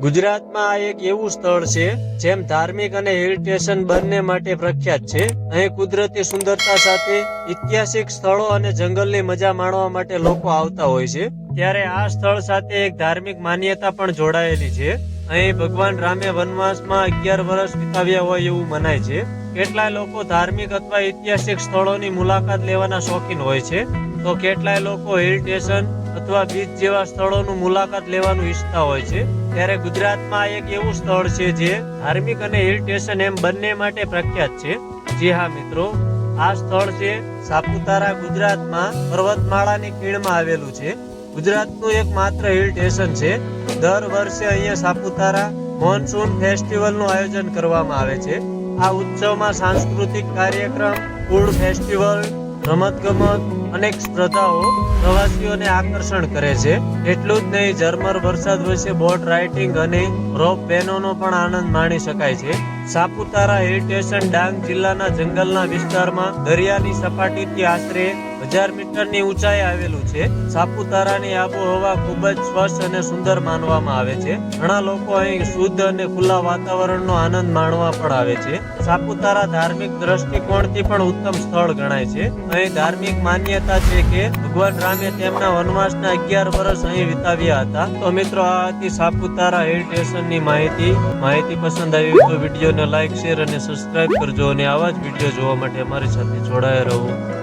ગુજરાતમાં આ એક એવું સ્થળ છે, જેમ ધાર્મિક અને હિલ સ્ટેશન બંને માટે પ્રખ્યાત છે. અહીં કુદરતી સુંદરતા સાથે ઐતિહાસિક સ્થળો અને જંગલની મજા માણવા માટે લોકો આવતા હોય છે. ત્યારે આ સ્થળ સાથે એક ધાર્મિક માન્યતા પણ જોડાયેલી છે. અહીં ભગવાન રામે વનવાસમાં અગિયાર વર્ષ વિતાવ્યા હોય એવું મનાય છે. કેટલાય લોકો ધાર્મિક અથવા ઐતિહાસિક સ્થળોની મુલાકાત લેવાના શોખીન હોય છે. તો કેટલાય લોકો હિલ સ્ટેશન અથવા બીચ જેવા સ્થળોનું મુલાકાત લેવાનું ઈચ્છતા હોય છે. ત્યારે ગુજરાતમાં એક એવું સ્થળ છે જે ધાર્મિક અને હિલ સ્ટેશન એમ બંને માટે પ્રખ્યાત છે. જી હા, મિત્રો. આ સ્થળ છે સાપુતારા, ગુજરાતમાં પર્વતમાળાની ખીણમાં આવેલું છે. ગુજરાતનું એક માત્ર હિલ સ્ટેશન છે. દર વર્ષે અહીંયા સાપુતારા મોનસૂન ફેસ્ટિવલનું આયોજન કરવામાં આવે છે. આ ઉત્સવમાં સાંસ્કૃતિક કાર્યક્રમ, ફૂડ ફેસ્ટિવલ રમતગમત અનેક સ્પર્ધાઓ પ્રવાસીઓને આકર્ષણ કરે છે. એટલું જ નહીં, ઝરમર વરસાદ વચ્ચે બોટ રાઇડિંગ અને રોપ વેનોનો પણ આનંદ માણી શકાય છે. સાપુતારા હિલ સ્ટેશન ડાંગ જિલ્લાના જંગલના વિસ્તારમાં દરિયાની સપાટીથી આશરે હજાર મીટરની ઊંચાઈ આવેલું છે. સાપુતારાની આબોહવા ખૂબ જ સ્વચ્છ અને સુંદર માનવામાં આવે છે. ઘણા લોકો અહીં શુદ્ધ અને ખુલ્લા વાતાવરણનો આનંદ માણવા પણ આવે છે. સાપુતારા ધાર્મિક દ્રષ્ટિકોણથી પણ ઉત્તમ સ્થળ ગણાય છે. અહીં ધાર્મિક માન્યતા છે કે ભગવાન રામે તેમના વનવાસના અગિયાર વર્ષ અહીં વિતાવ્યા હતા. તો મિત્રો, આ હતી સાપુતારા હિલ સ્ટેશનની માહિતી. માહિતી પસંદ આવી તો વિડીયોને લાઈક, શેર અને સબસ્ક્રાઇબ કરજો અને આવા જ વીડિયો જોવા માટે અમારી સાથે જોડાયા રહો.